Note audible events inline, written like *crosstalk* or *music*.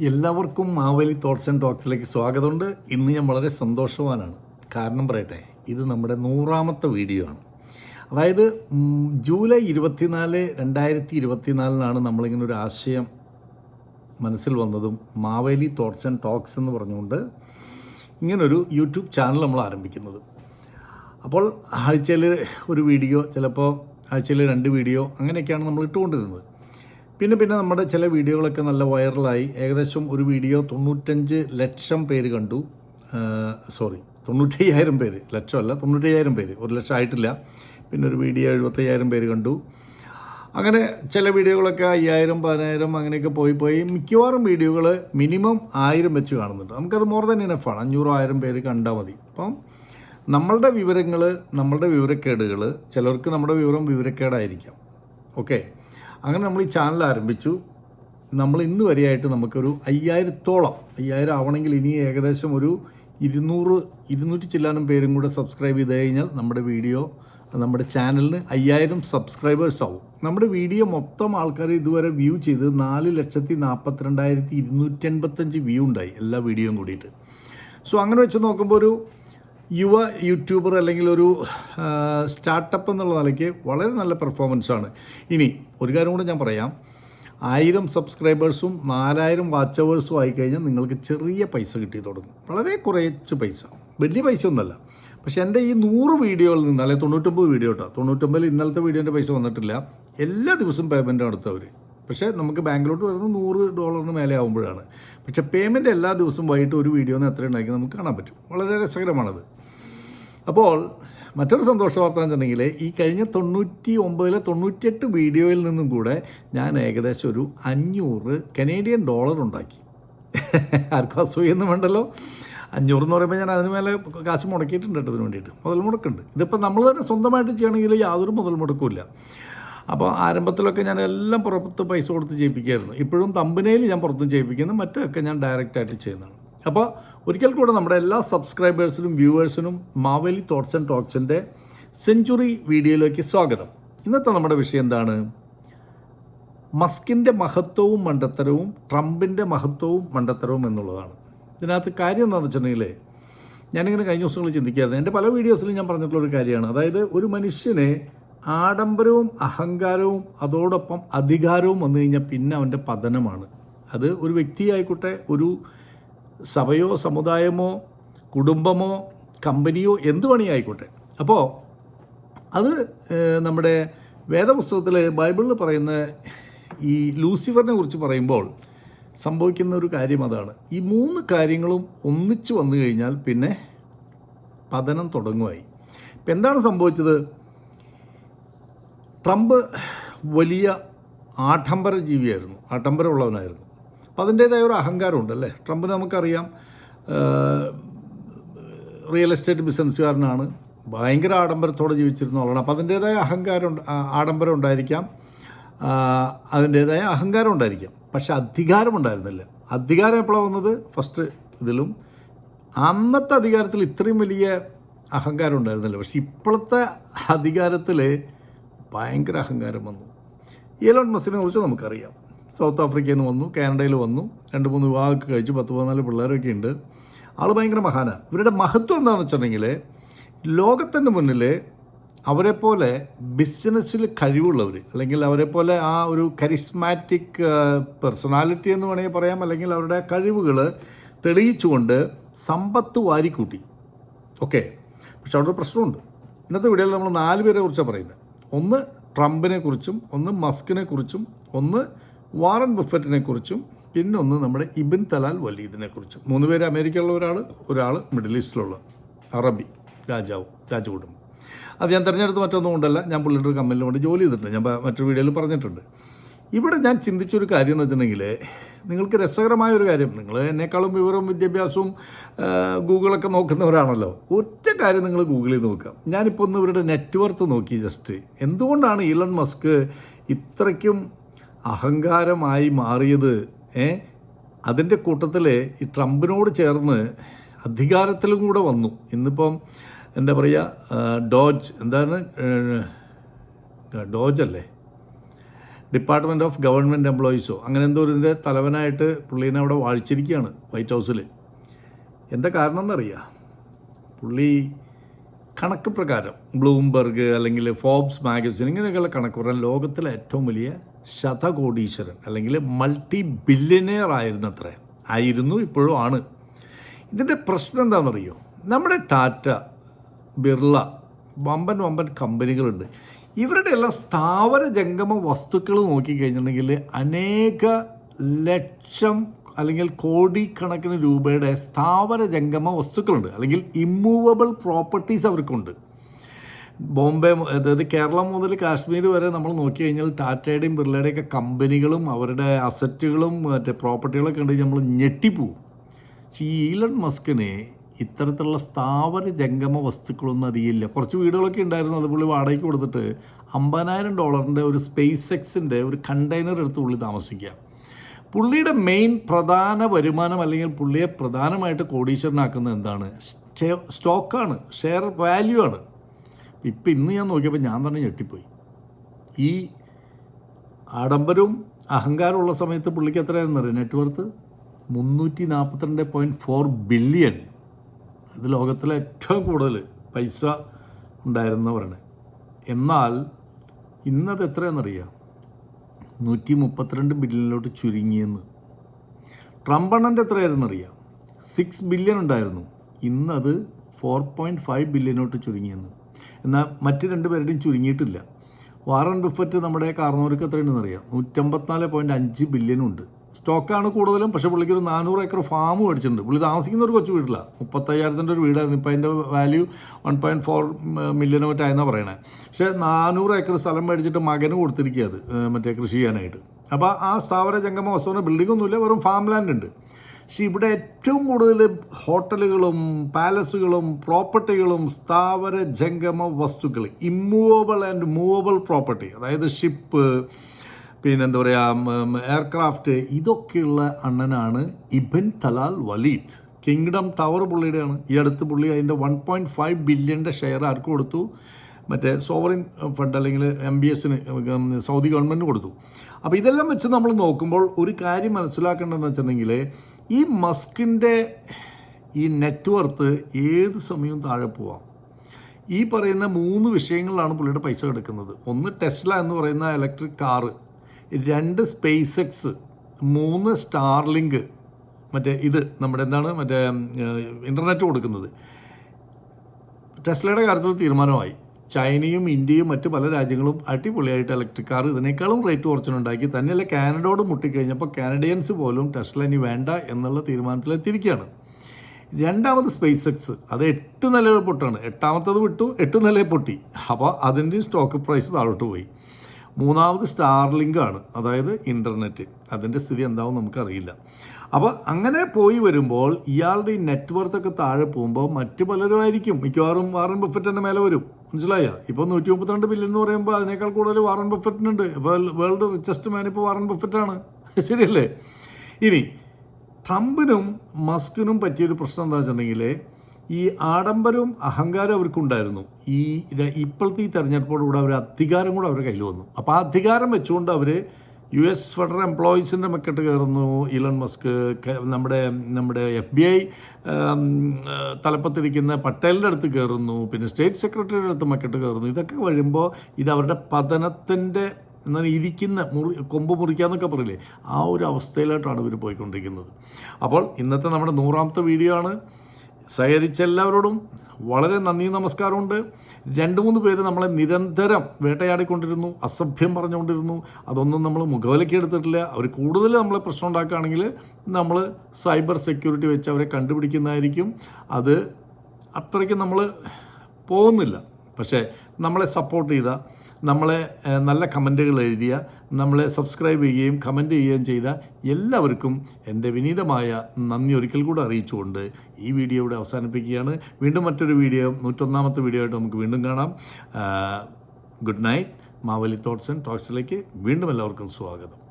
എല്ലാവർക്കും Maveli thoughts and ടോക്സിലേക്ക് സ്വാഗതമുണ്ട്. ഇന്ന് ഞാൻ വളരെ സന്തോഷവാനാണ്. കാരണം പറയട്ടെ ഇത് നമ്മുടെ നൂറാമത്തെ വീഡിയോ ആണ്. അതായത് ജൂലൈ ഇരുപത്തിനാല് രണ്ടായിരത്തി ഇരുപത്തിനാലിനാണ് നമ്മളിങ്ങനെ ഒരു ആശയം മനസ്സിൽ വന്നതും മാവേലി തോട്ട്സ് ആൻഡ് ടോക്സ് എന്ന് പറഞ്ഞുകൊണ്ട് ഇങ്ങനൊരു യൂട്യൂബ് ചാനൽ നമ്മൾ ആരംഭിക്കുന്നത്. അപ്പോൾ ആഴ്ചയിൽ ഒരു വീഡിയോ ചിലപ്പോൾ ആഴ്ചയിൽ രണ്ട് വീഡിയോ അങ്ങനെയൊക്കെയാണ് നമ്മൾ ഇട്ടുകൊണ്ടിരുന്നത്. പിന്നെ പിന്നെ നമ്മുടെ ചില വീഡിയോകളൊക്കെ നല്ല വൈറലായി. ഏകദേശം ഒരു വീഡിയോ തൊണ്ണൂറ്റഞ്ച് ലക്ഷം പേര് കണ്ടു. സോറി തൊണ്ണൂറ്റയ്യായിരം പേര്. ലക്ഷമല്ല തൊണ്ണൂറ്റയ്യായിരം പേര്. ഒരു ലക്ഷം ആയിട്ടില്ല. പിന്നെ ഒരു വീഡിയോ എഴുപത്തയ്യായിരം പേര് കണ്ടു. അങ്ങനെ ചില വീഡിയോകളൊക്കെ അയ്യായിരം പതിനായിരം അങ്ങനെയൊക്കെ പോയി പോയി മിക്കവാറും വീഡിയോകൾ മിനിമം ആയിരം വെച്ച് കാണുന്നുണ്ട്. നമുക്കത് മോർ ദൻ ഇനഫാണ് അഞ്ഞൂറോ ആയിരം പേര് കണ്ടാൽ മതി. അപ്പം നമ്മളുടെ വിവരങ്ങൾ നമ്മളുടെ വിവരക്കേടുകൾ ചിലർക്ക് നമ്മുടെ വിവരം വിവരക്കേടായിരിക്കാം. ഓക്കെ അങ്ങനെ നമ്മൾ ഈ ചാനൽ ആരംഭിച്ചു. നമ്മൾ ഇന്ന് വരെയായിട്ട് നമുക്കൊരു അയ്യായിരത്തോളം അയ്യായിരം ആവണമെങ്കിൽ ഇനി ഏകദേശം ഒരു ഇരുന്നൂറ് ഇരുന്നൂറ്റി ചില്ലാനും പേരും കൂടെ സബ്സ്ക്രൈബ് ചെയ്ത് കഴിഞ്ഞാൽ നമ്മുടെ വീഡിയോ നമ്മുടെ ചാനലിന് അയ്യായിരം സബ്സ്ക്രൈബേഴ്സ് ആവും. നമ്മുടെ വീഡിയോ മൊത്തം ആൾക്കാർ ഇതുവരെ വ്യൂ ചെയ്ത് നാല് ലക്ഷത്തി നാൽപ്പത്തിരണ്ടായിരത്തി ഇരുന്നൂറ്റി എൺപത്തഞ്ച് വ്യൂ ഉണ്ടായി എല്ലാ വീഡിയോയും കൂടിയിട്ട്. സോ അങ്ങനെ വെച്ച് നോക്കുമ്പോൾ ഒരു യുവ യൂട്യൂബർ അല്ലെങ്കിൽ ഒരു സ്റ്റാർട്ടപ്പ് എന്നുള്ള നിലയ്ക്ക് വളരെ നല്ല പെർഫോമൻസാണ്. ഇനി ഒരു കാര്യം കൂടെ ഞാൻ പറയാം. ആയിരം സബ്സ്ക്രൈബേഴ്സും നാലായിരം വാച്ച് അവേഴ്സും ആയിക്കഴിഞ്ഞാൽ നിങ്ങൾക്ക് ചെറിയ പൈസ കിട്ടി തുടങ്ങും. വളരെ കുറച്ച് പൈസ. വലിയ പൈസ ഒന്നുമല്ല. പക്ഷേ എന്റെ ഈ നൂറ് വീഡിയോയിൽ നിന്ന് അല്ലെങ്കിൽ തൊണ്ണൂറ്റൊമ്പത് വീഡിയോ കേട്ടോ തൊണ്ണൂറ്റൊമ്പതിൽ ഇന്നലത്തെ വീഡിയോന്റെ പൈസ വന്നിട്ടില്ല. എല്ലാ ദിവസവും പേയ്മെന്റ് നടത്തവർ പക്ഷേ നമുക്ക് ബാങ്കിലോട്ട് വരുന്നത് നൂറ് ഡോളറിന് മേലെ ആകുമ്പോഴാണ് പക്ഷേ പേയ്മെന്റ് എല്ലാ ദിവസവും വൈകിട്ട് ഒരു വീഡിയോന്ന് എത്ര ഉണ്ടാക്കി നമുക്ക് കാണാൻ പറ്റും. വളരെ രസകരമാണത്. അപ്പോൾ മറ്റൊരു സന്തോഷ വാർത്ത വെച്ചിട്ടുണ്ടെങ്കിൽ ഈ കഴിഞ്ഞ തൊണ്ണൂറ്റി ഒമ്പതിലെ തൊണ്ണൂറ്റിയെട്ട് വീഡിയോയിൽ നിന്നും കൂടെ ഞാൻ ഏകദേശം ഒരു അഞ്ഞൂറ് കനേഡിയൻ ഡോളർ ഉണ്ടാക്കി. ആർക്കും അസൂയൊന്നും വേണ്ടല്ലോ. അഞ്ഞൂറ് എന്ന് പറയുമ്പോൾ ഞാൻ അതിന് മേലെ കാശ് മുടക്കിയിട്ടുണ്ട് അതിന് വേണ്ടിയിട്ട്. മുതൽ മുടക്കുണ്ട്. ഇതിപ്പോൾ നമ്മൾ തന്നെ സ്വന്തമായിട്ട് ചെയ്യണമെങ്കിൽ യാതൊരു മുതൽ മുടക്കില്ല അപ്പോൾ ആരംഭത്തിലൊക്കെ ഞാൻ എല്ലാം പുറത്ത് പൈസ കൊടുത്ത് ചെയ്യിപ്പിക്കായിരുന്നു. ഇപ്പോഴും തമ്പനയിൽ ഞാൻ പുറത്തും ചെയ്യിപ്പിക്കുന്നു. മറ്റൊക്കെ ഞാൻ ഡയറക്റ്റായിട്ട് ചെയ്യുന്നതാണ്. അപ്പോൾ ഒരിക്കൽ കൂടെ നമ്മുടെ എല്ലാ സബ്സ്ക്രൈബേഴ്സിനും വ്യൂവേഴ്സിനും മാവേലി തോട്ട്സ് ആൻഡ് ടോക്സിന്റെ സെഞ്ചുറി വീഡിയോയിലേക്ക് സ്വാഗതം. ഇന്നത്തെ നമ്മുടെ വിഷയം എന്താണ്? മസ്കിന്റെ മഹത്വവും മണ്ടത്തരവും ട്രംപിന്റെ മഹത്വവും മണ്ടത്തരവും എന്നുള്ളതാണ്. ഇതിനകത്ത് കാര്യം എന്താണെന്ന് വെച്ചിട്ടുണ്ടെങ്കിൽ ഞാനിങ്ങനെ കഴിഞ്ഞ ദിവസങ്ങളിൽ ചിന്തിക്കുകയായിരുന്നു. എന്റെ പല വീഡിയോസിലും ഞാൻ പറഞ്ഞിട്ടുള്ള ഒരു കാര്യമാണ്. അതായത് ഒരു മനുഷ്യനെ ആഡംബരവും അഹങ്കാരവും അതോടൊപ്പം അധികാരവും വന്നു കഴിഞ്ഞാൽ പിന്നെ അവന്റെ പതനമാണ്. അത് ഒരു വ്യക്തിയായിക്കോട്ടെ ഒരു സഭയോ സമുദായമോ കുടുംബമോ കമ്പനിയോ എന്ത് പണിയായിക്കോട്ടെ അപ്പോൾ അത് നമ്മുടെ വേദപുസ്തകത്തിൽ ബൈബിളിൽ പറയുന്ന ഈ ലൂസിഫറിനെ കുറിച്ച് പറയുമ്പോൾ സംഭവിക്കുന്ന ഒരു കാര്യം അതാണ്. ഈ മൂന്ന് കാര്യങ്ങളും ഒന്നിച്ചു വന്നു കഴിഞ്ഞാൽ പിന്നെ പതനം തുടങ്ങുമായി ഇപ്പം എന്താണ് സംഭവിച്ചത്? ട്രംപ് വലിയ ആഡംബര ജീവിയായിരുന്നു ആഡംബരമുള്ളവനായിരുന്നു. അപ്പം അതിന്റേതായ ഒരു അഹങ്കാരമുണ്ട് അല്ലേ ട്രംപിന് നമുക്കറിയാം റിയൽ എസ്റ്റേറ്റ് ബിസിനസ്സുകാരനാണ്. ഭയങ്കര ആഡംബരത്തോടെ ജീവിച്ചിരുന്ന ആളാണ്. അപ്പോൾ അതിന്റേതായ അഹങ്കാരം ആഡംബരം ഉണ്ടായിരിക്കാം. അതിന്റേതായ അഹങ്കാരം ഉണ്ടായിരിക്കാം. പക്ഷെ അധികാരം ഉണ്ടായിരുന്നില്ല. അധികാരം എപ്പോഴാണ് വന്നത്? ഫസ്റ്റ് ഇതിലും. അന്നത്തെ അധികാരത്തിൽ ഇത്രയും വലിയ അഹങ്കാരം ഉണ്ടായിരുന്നില്ല. പക്ഷെ ഇപ്പോഴത്തെ അധികാരത്തിൽ ഭയങ്കര അഹങ്കാരം വന്നു. ഈലോൺ മസിനെ കുറിച്ച് നമുക്കറിയാം. സൗത്ത് ആഫ്രിക്കയിൽ നിന്ന് വന്നു കാനഡയിൽ വന്നു. രണ്ട് മൂന്ന് വിവാഹമൊക്കെ കഴിച്ചു. പത്ത് പതിനാല് പിള്ളേരൊക്കെ ഉണ്ട്. ആൾ ഭയങ്കര മഹാനാണ് ഇവരുടെ മഹത്വം എന്താണെന്ന് വെച്ചിട്ടുണ്ടെങ്കിൽ ലോകത്തിന്റെ മുന്നിൽ അവരെപ്പോലെ ബിസിനസ്സിൽ കഴിവുള്ളവർ അല്ലെങ്കിൽ അവരെപ്പോലെ ആ ഒരു കരിസ്മാറ്റിക് പേഴ്സണാലിറ്റി എന്ന് വേണമെങ്കിൽ പറയാം അല്ലെങ്കിൽ അവരുടെ കഴിവുകൾ തെളിയിച്ചുകൊണ്ട് സമ്പത്ത് വാരിക്കൂട്ടി. ഓക്കെ? പക്ഷെ അവിടെ ഒരു പ്രശ്നമുണ്ട്. ഇന്നത്തെ വീഡിയോയിൽ നമ്മൾ നാല് പേരെ കുറിച്ചാണ് പറയുന്നത് ഒന്ന് ട്രംപിനെ കുറിച്ചും ഒന്ന് മസ്കിനെ കുറിച്ചും ഒന്ന് വാറൻ ബുഫറ്റിനെ കുറിച്ചും പിന്നൊന്ന് നമ്മുടെ ഇബിൻ തലാൽ വലീദിനെ കുറിച്ചും. മൂന്ന് പേര് അമേരിക്കയിലുള്ള ഒരാൾ ഒരാൾ മിഡിൽ ഈസ്റ്റിലുള്ള അറബി രാജാവ് രാജകുടുംബം. അത് ഞാൻ തിരഞ്ഞെടുത്ത് മറ്റൊന്നും കൊണ്ടല്ല ഞാൻ പുള്ളിയുടെ ഒരു കമ്പനിയിൽ കൊണ്ട് ജോലി ചെയ്തിട്ടുണ്ട്. ഞാൻ മറ്റൊരു വീഡിയോയിൽ പറഞ്ഞിട്ടുണ്ട്. ഇവിടെ ഞാൻ ചിന്തിച്ചൊരു കാര്യം എന്ന് വെച്ചിട്ടുണ്ടെങ്കിൽ നിങ്ങൾക്ക് രസകരമായ ഒരു കാര്യം നിങ്ങൾ എന്നെക്കാളും വിവരവും വിദ്യാഭ്യാസവും ഗൂഗിളൊക്കെ നോക്കുന്നവരാണല്ലോ. ഒറ്റ കാര്യം നിങ്ങൾ ഗൂഗിളിൽ നോക്കുക. ഞാനിപ്പോൾ ഒന്ന് ഇവരുടെ നെറ്റ്വർത്ത് നോക്കി ജസ്റ്റ് എന്തുകൊണ്ടാണ് ഇലൺ മസ്ക് ഇത്രയ്ക്കും അഹങ്കാരമായി മാറിയത് ഏ? അതിന്റെ കൂട്ടത്തിൽ ഈ ട്രംപിനോട് ചേർന്ന് അധികാരത്തിലും കൂടെ വന്നു. ഇന്നിപ്പം എന്താ പറയുക ഡോജ് എന്താണ് ഡോജ് അല്ലേ ഡിപ്പാർട്ട്മെന്റ് ഓഫ് ഗവൺമെന്റ് എംപ്ലോയീസോ അങ്ങനെ എന്തോ ഇതിന്റെ തലവനായിട്ട് പുള്ളീനെ അവിടെ വാഴിച്ചിരിക്കുകയാണ് വൈറ്റ് ഹൗസിൽ എന്താ കാരണം എന്നറിയാം പുള്ളി കണക്ക് പ്രകാരം ബ്ലൂംബർഗ് അല്ലെങ്കിൽ ഫോബ്സ് മാഗസിൻ ഇങ്ങനെയൊക്കെയുള്ള കണക്ക് പറയാൻ ലോകത്തിലെ ഏറ്റവും വലിയ ശതകോടീശ്വരൻ അല്ലെങ്കിൽ മൾട്ടി ബില്യനെയർ ആയിരുന്നു അത്ര ആയിരുന്നു ഇപ്പോഴും ആണ്. ഇതിന്റെ പ്രശ്നം എന്താണെന്നറിയോ? നമ്മുടെ ടാറ്റ ബിർള വമ്പൻ വമ്പൻ കമ്പനികളുണ്ട്. ഇവരുടെ എല്ലാം സ്ഥാവര ജംഗമ വസ്തുക്കൾ നോക്കിക്കഴിഞ്ഞിട്ടുണ്ടെങ്കിൽ അനേക ലക്ഷം അല്ലെങ്കിൽ കോടിക്കണക്കിന് രൂപയുടെ സ്ഥാവര ജംഗമ വസ്തുക്കളുണ്ട്. അല്ലെങ്കിൽ ഇമ്മൂവബിൾ പ്രോപ്പർട്ടീസ് അവർക്കുണ്ട്. ബോംബെ അതായത് കേരളം മുതൽ കാശ്മീർ വരെ നമ്മൾ നോക്കി കഴിഞ്ഞാൽ ടാറ്റയുടെയും ബിർളയുടെയും ഒക്കെ കമ്പനികളും അവരുടെ അസറ്റുകളും മറ്റേ പ്രോപ്പർട്ടികളൊക്കെ ഉണ്ട് നമ്മൾ ഞെട്ടിപ്പോവും. പക്ഷേ ഈ ഈലൺ മസ്കിന് ഇത്തരത്തിലുള്ള സ്ഥാവര ജംഗമ വസ്തുക്കളൊന്നും അറിയില്ല കുറച്ച് വീടുകളൊക്കെ ഉണ്ടായിരുന്നു. അത് പുള്ളി വാടകയ്ക്ക് കൊടുത്തിട്ട് അമ്പതിനായിരം ഡോളറിന്റെ ഒരു സ്പേസ് എക്സിന്റെ ഒരു കണ്ടെയ്നർ എടുത്ത് പുള്ളി താമസിക്കുക. പുള്ളിയുടെ മെയിൻ പ്രധാന വരുമാനം അല്ലെങ്കിൽ പുള്ളിയെ പ്രധാനമായിട്ട് കോടീശ്വരനാക്കുന്നത് എന്താണ്? സ്റ്റേ- സ്റ്റോക്കാണ് ഷെയർ വാല്യൂ ആണ്. ഇപ്പം ഇന്ന് ഞാൻ നോക്കിയപ്പോൾ ഞാൻ തന്നെ ഞെട്ടിപ്പോയി. ഈ ആഡംബരവും അഹങ്കാരമുള്ള സമയത്ത് പുള്ളിക്ക് എത്രയായിരുന്നു അറിയാം? നെറ്റ്വർത്ത് മുന്നൂറ്റി നാൽപ്പത്തിരണ്ട് പോയിന്റ് ഫോർ ബില്യൺ ഇത് ലോകത്തിലെ ഏറ്റവും കൂടുതൽ പൈസ ഉണ്ടായിരുന്നവരാണ്. എന്നാൽ ഇന്നത് എത്രയാണെന്നറിയാം? നൂറ്റി മുപ്പത്തിരണ്ട് ബില്യണിലോട്ട് ചുരുങ്ങിയെന്ന്. ട്രംപ് എണ്ണന്റെ എത്രയായിരുന്നു അറിയാം സിക്സ് ബില്യൺ ഉണ്ടായിരുന്നു ഇന്നത് ഫോർ പോയിന്റ് ഫൈവ് ബില്യനോട്ട് ചുരുങ്ങിയെന്ന്. എന്നാൽ മറ്റ് രണ്ട് പേരുടെയും ചുരുങ്ങിയിട്ടില്ല. വാറൻ ബുഫറ്റ് നമ്മുടെ കാർന്നവർക്ക് എത്രയുണ്ടെന്ന് അറിയാം നൂറ്റമ്പത്തിനാല് പോയിന്റ് അഞ്ച് ബില്യനുണ്ട് സ്റ്റോക്കാണ് കൂടുതലും. പക്ഷേ പുള്ളിക്ക് ഒരു നാനൂറ് ഏക്കർ ഫാം മേടിച്ചിട്ടുണ്ട്. പുള്ളി താമസിക്കുന്ന ഒരു കൊച്ചു വീട്ടിലാണ് മുപ്പത്തയ്യായിരത്തിന്റെ ഒരു വീടായിരുന്നു. ഇപ്പോൾ അതിന്റെ വാല്യൂ വൺ പോയിന്റ് ഫോർ മില്യനോ മറ്റായെന്നാണ് പറയണേ. പക്ഷേ നാനൂറ് ഏക്കർ സ്ഥലം മേടിച്ചിട്ട് മകന് കൊടുത്തിരിക്കുക അത് മറ്റേ കൃഷി ചെയ്യാനായിട്ട്. അപ്പോൾ ആ സ്ഥാപന ജംഗമ വസ്തുവിന് ബിൽഡിംഗ് ഒന്നുമില്ല വെറും ഫാം ലാൻഡ് ഉണ്ട്. പക്ഷേ ഇവിടെ ഏറ്റവും കൂടുതൽ ഹോട്ടലുകളും പാലസുകളും പ്രോപ്പർട്ടികളും സ്ഥാവര ജംഗമ വസ്തുക്കൾ ഇമ്മൂവബിൾ ആൻഡ് മൂവബിൾ പ്രോപ്പർട്ടി അതായത് ഷിപ്പ് പിന്നെ എന്താ പറയുക എയർക്രാഫ്റ്റ് ഇതൊക്കെയുള്ള അണ്ണനാണ് Ibn Talal Waleed. Kingdom Tower പുള്ളിയുടെയാണ്. ഈ അടുത്ത് പുള്ളി അതിന്റെ വൺ പോയിന്റ് ഫൈവ് ബില്യന്റെ ഷെയർ ആർക്ക് കൊടുത്തു? മറ്റേ സോവറിൻ ഫണ്ട് അല്ലെങ്കിൽ എം ബി എസിന് സൗദി ഗവൺമെന്റ് കൊടുത്തു. അപ്പോൾ ഇതെല്ലാം വെച്ച് നമ്മൾ നോക്കുമ്പോൾ ഒരു കാര്യം മനസ്സിലാക്കേണ്ടതെന്ന് വെച്ചിട്ടുണ്ടെങ്കിൽ ഈ മസ്കിന്റെ ഈ നെറ്റ്വർത്ത് ഏത് സമയവും താഴെ പോവാം. ഈ പറയുന്ന മൂന്ന് വിഷയങ്ങളിലാണ് പുള്ളിയുടെ പൈസ കിടക്കുന്നത് ഒന്ന് ടെസ്ല എന്ന് പറയുന്ന ഇലക്ട്രിക് കാറ് രണ്ട് സ്പേസ് എക്സ് മൂന്ന് സ്റ്റാർലിങ്ക് മറ്റേ ഇത് നമ്മുടെ എന്താണ് മറ്റേ ഇന്റർനെറ്റ് കൊടുക്കുന്നത്. ടെസ്ലയുടെ കാര്യത്തിൽ തീരുമാനമായി. ചൈനയും ഇന്ത്യയും മറ്റ് പല രാജ്യങ്ങളും അടിപൊളിയായിട്ട് ഇലക്ട്രിക് കാർ ഇതിനേക്കാളും റേറ്റ് കുറച്ചിട്ടുണ്ടാക്കി തന്നെയല്ല കാനഡയോട് മുട്ടിക്കഴിഞ്ഞപ്പോൾ കാനഡിയൻസ് പോലും ടെസ്ല ഇനി വേണ്ട എന്നുള്ള തീരുമാനത്തിലെത്തിയിരിക്കുകയാണ്. രണ്ടാമത് സ്പേസ് എക്സ് അത് എട്ട് നില പൊട്ടാണ്. എട്ടാമത്തത് വിട്ടു എട്ട് നില പൊട്ടി. അപ്പോൾ അതിന്റെ സ്റ്റോക്ക് പ്രൈസ് താഴോട്ട് പോയി. മൂന്നാമത് ആണ് അതായത് ഇന്റർനെറ്റ് അതിന്റെ സ്ഥിതി എന്താവും നമുക്കറിയില്ല. അപ്പോൾ അങ്ങനെ പോയി വരുമ്പോൾ ഇയാളുടെ ഈ നെറ്റ്വർത്തൊക്കെ താഴെ പോകുമ്പോൾ മറ്റു പലരും ആയിരിക്കും മിക്കവാറും വാറൻ ബഫറ്റിന്റെ മേലെ വരും. മനസ്സിലായ? ഇപ്പോൾ നൂറ്റി മുപ്പത്തിരണ്ട് ബില്യൺ എന്ന് പറയുമ്പോൾ അതിനേക്കാൾ കൂടുതൽ വാറൻ ബഫറ്റിനുണ്ട്. വേൾഡ് റിച്ചസ്റ്റ് മാൻ ഇപ്പോൾ വാറൻ ബഫറ്റാണ് *laughs* ശരിയല്ലേ? ഇനി ട്രംപിനും മസ്കിനും പറ്റിയൊരു പ്രശ്നം എന്താ വെച്ചിട്ടുണ്ടെങ്കിൽ ഈ ആഡംബരവും അഹങ്കാരവും അവർക്കുണ്ടായിരുന്നു. ഈ ഇപ്പോഴത്തെ ഈ തെരഞ്ഞെടുപ്പോടുകൂടെ അവർ അധികാരം കൂടെ അവരുടെ കയ്യിൽ വന്നു. അപ്പോൾ ആ അധികാരം വെച്ചുകൊണ്ട് അവർ യു എസ് ഫെഡറൽ എംപ്ലോയീസിന്റെ മെക്കെട്ട് കയറുന്നു. ഇലൺ മസ്ക് നമ്മുടെ നമ്മുടെ എഫ് ബി ഐ തലപ്പത്തിരിക്കുന്ന പട്ടേലിന്റെ അടുത്ത് കയറുന്നു. പിന്നെ സ്റ്റേറ്റ് സെക്രട്ടറിയുടെ അടുത്ത് മെക്കെട്ട് കയറുന്നു. ഇതൊക്കെ വരുമ്പോൾ ഇത് അവരുടെ പതനത്തിന്റെ എന്നാൽ ഇരിക്കുന്ന മുറി കൊമ്പ് മുറിക്കാന്നൊക്കെ പറയില്ലേ? ആ ഒരു അവസ്ഥയിലായിട്ടാണ് ഇവർ പോയിക്കൊണ്ടിരിക്കുന്നത്. അപ്പോൾ ഇന്നത്തെ നമ്മുടെ നൂറാമത്തെ വീഡിയോ ആണ്. സഹകരിച്ച എല്ലാവരോടും വളരെ നന്ദി നമസ്കാരമുണ്ട്. രണ്ട് മൂന്ന് പേര് നമ്മളെ നിരന്തരം വേട്ടയാടിക്കൊണ്ടിരുന്നു അസഭ്യം പറഞ്ഞുകൊണ്ടിരുന്നു. അതൊന്നും നമ്മൾ മുഖവിലയ്ക്ക് എടുത്തിട്ടില്ല. അവർ കൂടുതൽ നമ്മളെ പ്രശ്നം ഉണ്ടാക്കുകയാണെങ്കിൽ നമ്മൾ സൈബർ സെക്യൂരിറ്റി വെച്ച് അവരെ കണ്ടുപിടിക്കുന്നതായിരിക്കും. അത് അത്രയ്ക്ക് നമ്മൾ പോകുന്നില്ല. പക്ഷേ നമ്മളെ സപ്പോർട്ട് ചെയ്ത നമ്മളെ നല്ല കമന്റുകൾ എഴുതിയ നമ്മളെ സബ്സ്ക്രൈബ് ചെയ്യുകയും കമന്റ് ചെയ്യുകയും ചെയ്ത എല്ലാവർക്കും എന്റെ വിനീതമായ നന്ദി ഒരിക്കൽ കൂടെ അറിയിച്ചുകൊണ്ട് ഈ വീഡിയോ ഇവിടെ അവസാനിപ്പിക്കുകയാണ്. വീണ്ടും മറ്റൊരു വീഡിയോ നൂറ്റൊന്നാമത്തെ വീഡിയോ ആയിട്ട് നമുക്ക് വീണ്ടും കാണാം. Good night Maveli thoughts and ടോക്സിലേക്ക് വീണ്ടും എല്ലാവർക്കും സ്വാഗതം.